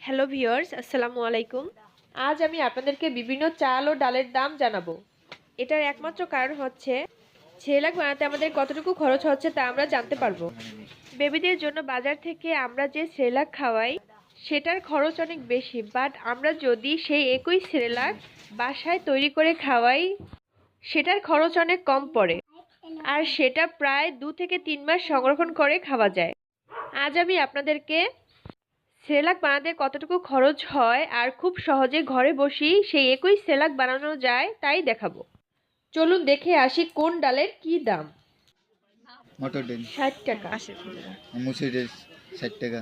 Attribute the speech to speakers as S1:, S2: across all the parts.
S1: Hello viewers আসসালামু আলাইকুম আজ আমি আপনাদেরকে বিভিন্ন চাল ও ডালের দাম জানাব। এটার একমাত্র কারণ হচ্ছে ছেলেক বানাতে আমাদের কতটুকু খরচ হচ্ছে তা আমরা জানতে পারব। বেবিদের জন্য বাজার থেকে আমরা যে সেরেলাক খাওয়াই, সেটার খরচ অনেক বেশি। বাট আমরা যদি সেই একই সেরেলাক বাসায় তৈরি করে খাওয়াই সেটার খরচ অনেক কম পড়ে। আর সেটা প্রায় দু থেকে তিন মাস সংরক্ষণ করে খাওয়া যায়। আজ আমি আপনাদেরকে সেলাক বানাতে কতটুকু খরচ হয় আর খুব সহজে ঘরে বসেই সেই একই সেলাক বানানো যায় তাই দেখাবো। চলুন দেখে আসি কোন ডালের কি দাম।
S2: মটর ডাল।
S1: ষাট টাকা।
S2: মুসুরি ডাল ষাট টাকা।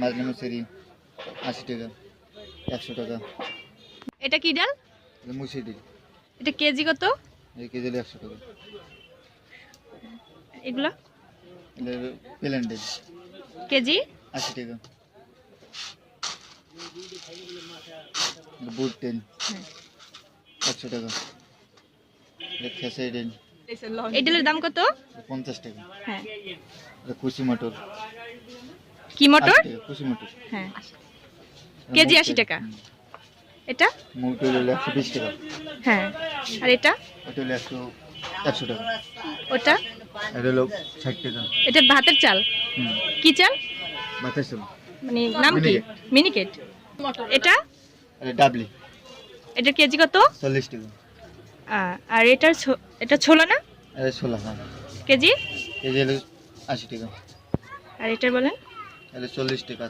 S2: মাজনা মুসুরি আশি টাকা। একশো টাকা।
S3: এটা কি ডাল?
S2: মুসুরি ডাল।
S3: এটা কেজি কত?
S2: এই কেজি হলো একশো টাকা।
S3: এগুলো?
S2: এটা হলো প্লেন
S3: কেজি?
S2: আশি টাকা। এটা বুট একশো টাকা। খেসারি ডাল
S3: এই ডালের দাম কত?
S2: পঞ্চাশ টাকা।
S3: হ্যাঁ।
S2: কুচি মটর।
S3: কি মটর?
S2: আশি কুচি মটর।
S3: হ্যাঁ। কেজি 80 টাকা। এটা? হ্যাঁ। আর এটা?
S2: একশো টাকা।
S3: ওটা?
S2: এটা
S3: এটা ভাতের চাল? কি চাল?
S2: বাতাস চাল।
S3: মানে নাম কি? মিনিকেট। এটা?
S2: এটা ডাবলি।
S3: এটা কেজি কত?
S2: চল্লিশ টাকা।
S3: আর এটার এটা ছোলা না?
S2: এটা ষোলো হ্যাঁ।
S3: কেজি?
S2: কেজি হলো আশি টাকা।
S3: আর এটার বলেন?
S2: এটা চল্লিশ টাকা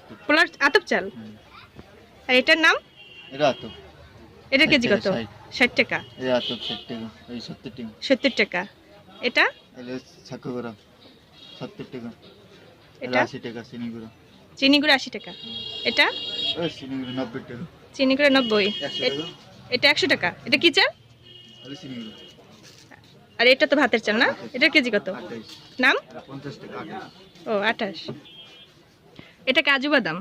S3: আতপ। চাল? আর এটার নাম?
S2: এটা
S3: এটা কেজি কত?
S2: টাকা, এটা এই
S3: এটা?
S2: এটা এটা
S3: এটা?
S2: চিনি গুঁড়ো
S3: চিনি গুঁড়ো আশি টাকা। এটা?
S2: চিনি গুঁড়ো টাকা।
S3: চিনি গুঁড়ো এটা টাকা। এটা কি চাল?
S2: চিনি গুঁড়ো
S3: আর এটা তো ভাতের চাল না? এটার কেজি কত? নাম?
S2: এটা
S3: ও আঠাশ। এটা কাজু বাদাম।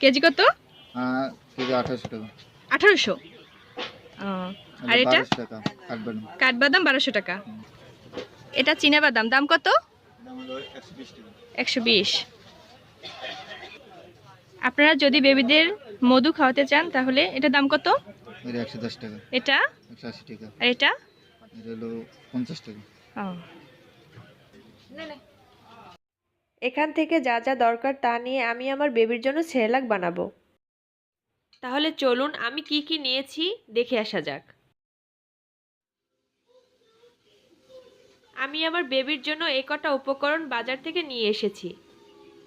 S3: কেজি কত?
S2: কেজি আঠাশশো টাকা।
S3: আঠারোশো। আর এটা?
S2: কাঠবাদাম।
S3: বারোশো টাকা। এটা চীনা বাদাম দাম কত?
S2: একশো বিশ।
S3: আপনারা যদি বেবিদের মধু খাওয়াতে চান তাহলে এটা দাম কত?
S2: এটা
S3: এটা? আর
S1: এখান থেকে যা যা দরকার তা নিয়ে আমি আমার বেবির জন্য সেরেলাক বানাবো। তাহলে চলুন আমি কি কি নিয়েছি দেখে আসা যাক। আমি আমার বেবির জন্য এ কটা উপকরণ বাজার থেকে নিয়ে এসেছি।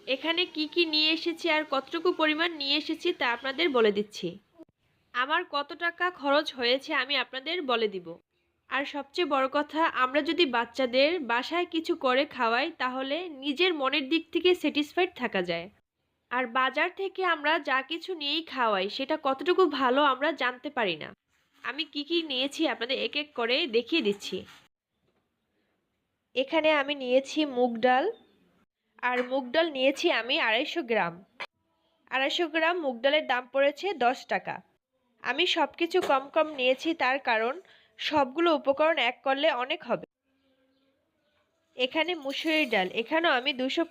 S1: এখানে কি কি নিয়ে এসেছি আর কতটুকু পরিমাণ নিয়ে এসেছি তা আপনাদের বলে দিচ্ছি। আমার কত টাকা খরচ হয়েছে আমি আপনাদের বলে দিব। আর সবচেয়ে বড় কথা, আমরা যদি বাচ্চাদের বাসায় কিছু করে খাওয়াই, তাহলে নিজের মনের দিক থেকে স্যাটিসফাইড থাকা যায়। আর বাজার থেকে আমরা যা কিছু নিয়েই খাওয়াই, সেটা কতটুকু ভালো আমরা জানতে পারি না। আমি কি কি নিয়েছি আপনাদের এক এক করে দেখিয়ে দিচ্ছি। এখানে আমি নিয়েছি মুগ ডাল, আর মুগ ডাল নিয়েছি আমি আড়াইশো গ্রাম। আড়াইশো গ্রাম মুগ ডালের দাম পড়েছে দশ টাকা। আমি সব কিছু কম কম নিয়েছি তার কারণ সবগুলো উপকরণ এক করলে অনেক হবে। এখানে মুসুরির ডাল। এখানেও আমি দুশো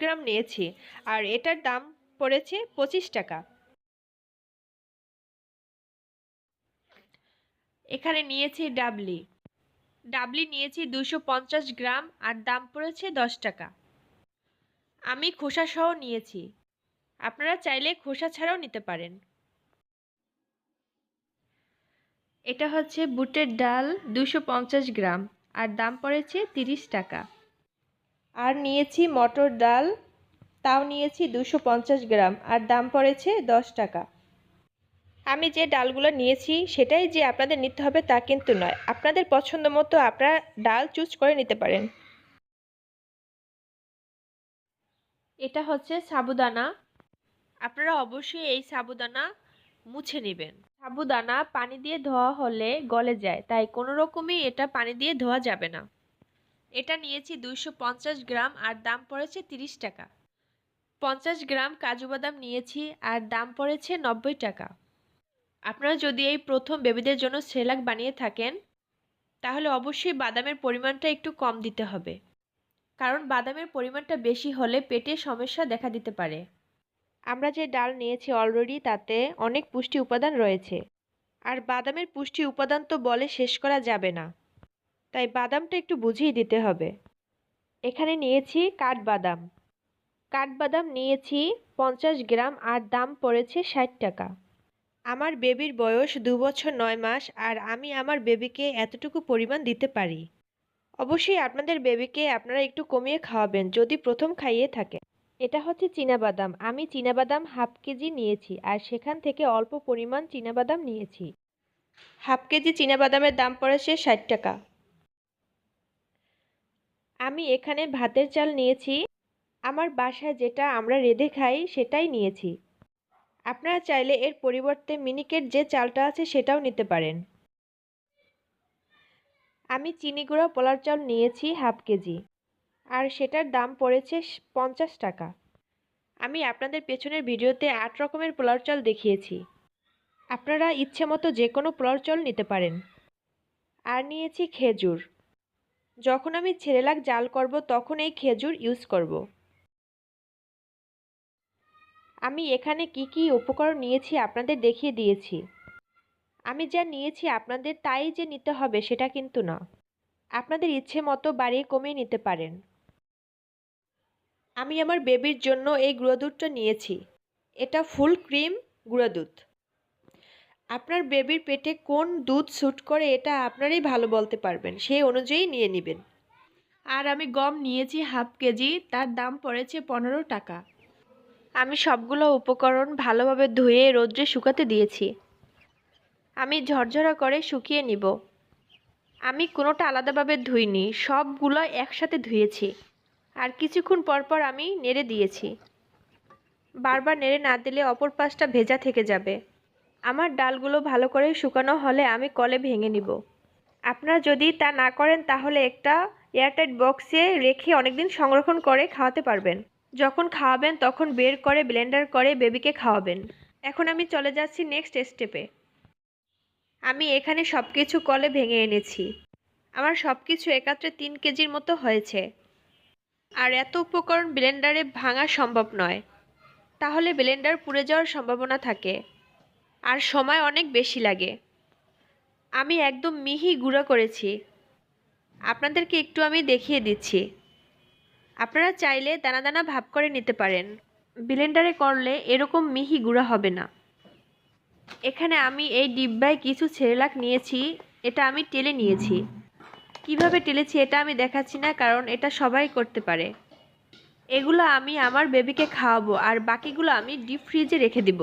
S1: গ্রাম নিয়েছি। আর এটার দাম পড়েছে পঁচিশ টাকা। এখানে নিয়েছি ডাবলি। ডাবলি নিয়েছি দুশো গ্রাম আর দাম পড়েছে দশ টাকা। আমি খোসা সহ নিয়েছি। আপনারা চাইলে খোসা ছাড়াও নিতে পারেন। এটা হচ্ছে বুটের ডাল, দুশো গ্রাম। আর দাম পড়েছে তিরিশ টাকা। আর নিয়েছি মটর ডাল তাও নিয়েছি দুশো পঞ্চাশ গ্রাম আর দাম পড়েছে দশ টাকা। আমি যে ডালগুলো নিয়েছি সেটাই যে আপনাদের নিতে হবে তা কিন্তু নয়। আপনাদের পছন্দ মতো আপনারা ডাল চুজ করে নিতে পারেন। এটা হচ্ছে সাবুদানা। আপনারা অবশ্যই এই সাবুদানা মুছে নেবেন। সাবুদানা পানি দিয়ে ধোয়া হলে গলে যায়, তাই কোনো রকমই এটা পানি দিয়ে ধোয়া যাবে না। এটা নিয়েছি দুইশো পঞ্চাশ গ্রাম আর দাম পড়েছে তিরিশ টাকা। পঞ্চাশ গ্রাম কাজু বাদাম নিয়েছি আর দাম পড়েছে নব্বই টাকা। আপনারা যদি এই প্রথম বেবিদের জন্য সেলাক বানিয়ে থাকেন, তাহলে অবশ্যই বাদামের পরিমাণটা একটু কম দিতে হবে। কারণ বাদামের পরিমাণটা বেশি হলে পেটে সমস্যা দেখা দিতে পারে। আমরা যে ডাল নিয়েছি অলরেডি তাতে অনেক পুষ্টি উপাদান রয়েছে। আর বাদামের পুষ্টি উপাদান তো বলে শেষ করা যাবে না। তাই বাদামটা একটু বুঝিয়ে দিতে হবে। এখানে নিয়েছি কাঠবাদাম। কাঠবাদাম নিয়েছি পঞ্চাশ গ্রাম আর দাম পড়েছে ষাট টাকা। আমার বেবির বয়স দু বছর নয় মাস আর আমি আমার বেবিকে এতটুকু পরিমাণ দিতে পারি। অবশ্যই আপনাদের বেবিকে আপনারা একটু কমিয়ে খাওয়াবেন, যদি প্রথম খাইয়ে থাকে এটা হচ্ছে চীনাবাদাম। আমি চীনাবাদাম হাফ কেজি নিয়েছি আর সেখান থেকে অল্প পরিমাণ চীনাবাদাম নিয়েছি। হাফ কেজি চীনাবাদামের দাম পড়েছে ষাট টাকা। আমি এখানে ভাতের চাল নিয়েছি। আমার বাসায় যেটা আমরা রেঁধে খাই সেটাই নিয়েছি। আপনারা চাইলে এর পরিবর্তে মিনিকেট যে চালটা আছে সেটাও নিতে পারেন। আমি চিনি গুঁড়া পোলার চাল নিয়েছি হাফ কেজি। আর সেটার দাম পড়েছে পঞ্চাশ টাকা। আমি আপনাদের পেছনের ভিডিওতে আট রকমের পোলার চাল দেখিয়েছি। আপনারা ইচ্ছে মতো যে কোনো পোলার চাল নিতে পারেন। আর নিয়েছি খেজুর। যখন আমি ছেলেলাক জাল করব, তখন এই খেজুর ইউজ করব। আমি এখানে কি কি উপকরণ নিয়েছি আপনাদের দেখিয়ে দিয়েছি। আমি যা নিয়েছি আপনাদের তাই যে নিতে হবে সেটা কিন্তু না। আপনাদের ইচ্ছে মতো বাড়িয়ে কমিয়ে নিতে পারেন। আমি আমার বেবির জন্য এই গুঁড়ো দুধটা নিয়েছি। এটা ফুল ক্রিম গুঁড়ো দুধ আপনার বেবির পেটে কোন দুধ স্যুট করে এটা আপনারাই ভালো বলতে পারবেন সেই অনুযায়ী নিয়ে নেবেন। আর আমি গম নিয়েছি হাফ কেজি, তার দাম পড়েছে পনেরো টাকা। আমি সবগুলো উপকরণ ভালোভাবে ধুয়ে রোদ্রে শুকাতে দিয়েছি। আমি ঝরঝরা করে শুকিয়ে নিব। আমি কোনোটা আলাদাভাবে ধুইনি, সবগুলো একসাথে ধুয়েছি। আর কিছুক্ষণ পর পর আমি নেড়ে দিয়েছি। বারবার নেড়ে না দিলে অপর পাশটা ভেজা থেকে যাবে। আমার ডালগুলো ভালো করে শুকানো হলে আমি কলে ভেঙে নিব। আপনারা যদি তা না করেন তাহলে একটা এয়ারটাইট বক্সে রেখে অনেকদিন সংরক্ষণ করে খাওয়াতে পারবেন। যখন খাওয়াবেন তখন বের করে ব্লেন্ডার করে বেবিকে খাওয়াবেন। এখন আমি চলে যাচ্ছি নেক্সট স্টেপে। আমি এখানে সব কিছু কলে ভেঙে এনেছি। আমার সব কিছু একাত্রে তিন কেজির মতো হয়েছে। আর এত উপকরণ ব্লেন্ডারে ভাঙা সম্ভব নয়। তাহলে ব্লেন্ডার পুড়ে যাওয়ার সম্ভাবনা থাকে। আর সময় অনেক বেশি লাগে। আমি একদম মিহি গুঁড়ো করেছি। আপনাদেরকে একটু আমি দেখিয়ে দিচ্ছি। আপনারা চাইলে দানা দানা ভাব করে নিতে পারেন। ব্লেন্ডারে করলে এরকম মিহি গুঁড়া হবে না। এখানে আমি এই ডিব্বায় কিছু ছেলেলাক নিয়েছি। এটা আমি টেলে নিয়েছি। কীভাবে টেলেছি এটা আমি দেখাচ্ছি না, কারণ এটা সবাই করতে পারে। এগুলো আমি আমার বেবিকে খাওয়াবো, আর বাকিগুলো আমি ডিপ ফ্রিজে রেখে দিব।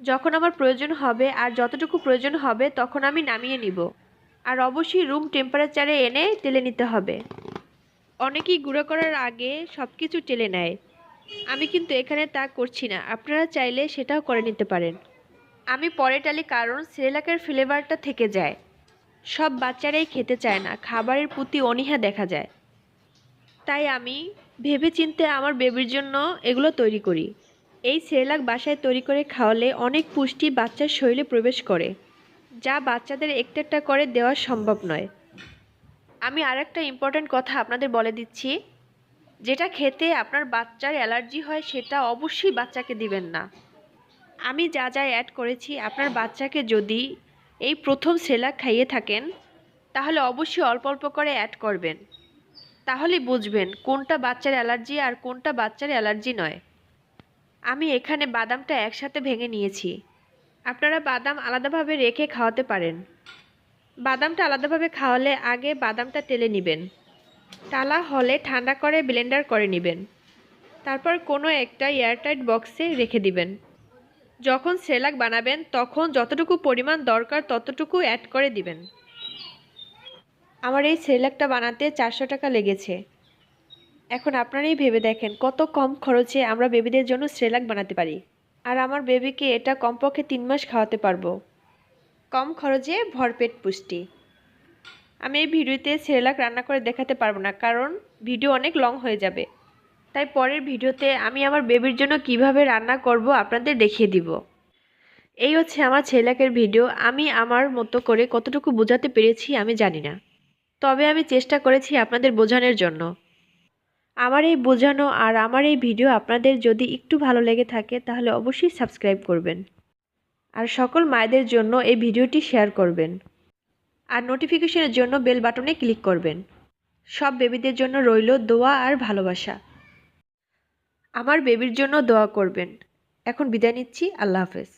S1: যখন আমার প্রয়োজন হবে, আর যতটুকু প্রয়োজন হবে, তখন আমি নামিয়ে নিব। আর অবশ্যই রুম টেম্পারেচারে এনে টেলে নিতে হবে। অনেকেই গুঁড়ো করার আগে সব কিছু টেলে নেয়। আমি কিন্তু এখানে তা করছি না, আপনারা চাইলে সেটাও করে নিতে পারেন। আমি পরে টালি, কারণ সিরেলাকের ফ্লেভারটা থেকে যায়। সব বাচ্চারাই খেতে চায় না, খাবারের প্রতি অনীহা দেখা যায়। তাই আমি ভেবে চিনতে আমার বেবির জন্য এগুলো তৈরি করি। এই সেরেলাক বাসায় তৈরি করে খাওয়ালে অনেক পুষ্টি বাচ্চার শরীরে প্রবেশ করে, যা বাচ্চাদের একটা একটা করে দেওয়া সম্ভব নয়। আমি আর একটা ইম্পর্ট্যান্ট কথা আপনাদের বলে দিচ্ছি, যেটা খেতে আপনার বাচ্চার অ্যালার্জি হয় সেটা অবশ্যই বাচ্চাকে দিবেন না। আমি যা যা অ্যাড করেছি, আপনার বাচ্চাকে যদি এই প্রথম সেলাক খাইয়ে থাকেন, তাহলে অবশ্যই অল্প অল্প করে অ্যাড করবেন। তাহলে বুঝবেন কোনটা বাচ্চার অ্যালার্জি আর কোনটা বাচ্চার অ্যালার্জি নয়। আমি এখানে বাদামটা একসাথে ভেঙে নিয়েছি। আপনারা বাদাম আলাদাভাবে রেখে খাওয়াতে পারেন। বাদামটা আলাদাভাবে খাওয়ালে আগে বাদামটা টেলে নেবেন। টালা হলে ঠান্ডা করে ব্লেন্ডার করে নেবেন। তারপর কোনো একটা এয়ারটাইট বক্সে রেখে দিবেন। যখন সেলাক বানাবেন, তখন যতটুকু পরিমাণ দরকার ততটুকু অ্যাড করে দিবেন। আমার এই সেলাকটা বানাতে চারশো টাকা লেগেছে। এখন আপনারাই ভেবে দেখেন কত কম খরচে আমরা বেবিদের জন্য সেলাক বানাতে পারি। আর আমার বেবিকে এটা কমপক্ষে তিন মাস খাওয়াতে পারব। কম খরচে ভরপেট পুষ্টি। আমি এই ভিডিওতে সেরেলাক রান্না করে দেখাতে পারব না, কারণ ভিডিও অনেক লং হয়ে যাবে। তাই পরের ভিডিওতে আমি আমার বেবির জন্য কীভাবে রান্না করব আপনাদের দেখিয়ে দিব। এই হচ্ছে আমার ছেলেকের ভিডিও। আমি আমার মতো করে কতটুকু বোঝাতে পেরেছি আমি জানি না। তবে আমি চেষ্টা করেছি আপনাদের বোঝানোর জন্য। আমার এই বোঝানো আর আমার এই ভিডিও আপনাদের যদি একটু ভালো লেগে থাকে তাহলে অবশ্যই সাবস্ক্রাইব করবেন। আর সকল মায়েদের জন্য এই ভিডিওটি শেয়ার করবেন। আর নোটিফিকেশনের জন্য বেল বাটনে ক্লিক করবেন। সব বেবিদের জন্য রইল দোয়া আর ভালোবাসা। আমার বেবির জন্য দোয়া করবেন। এখন বিদায় নিচ্ছি। আল্লাহ হাফেজ।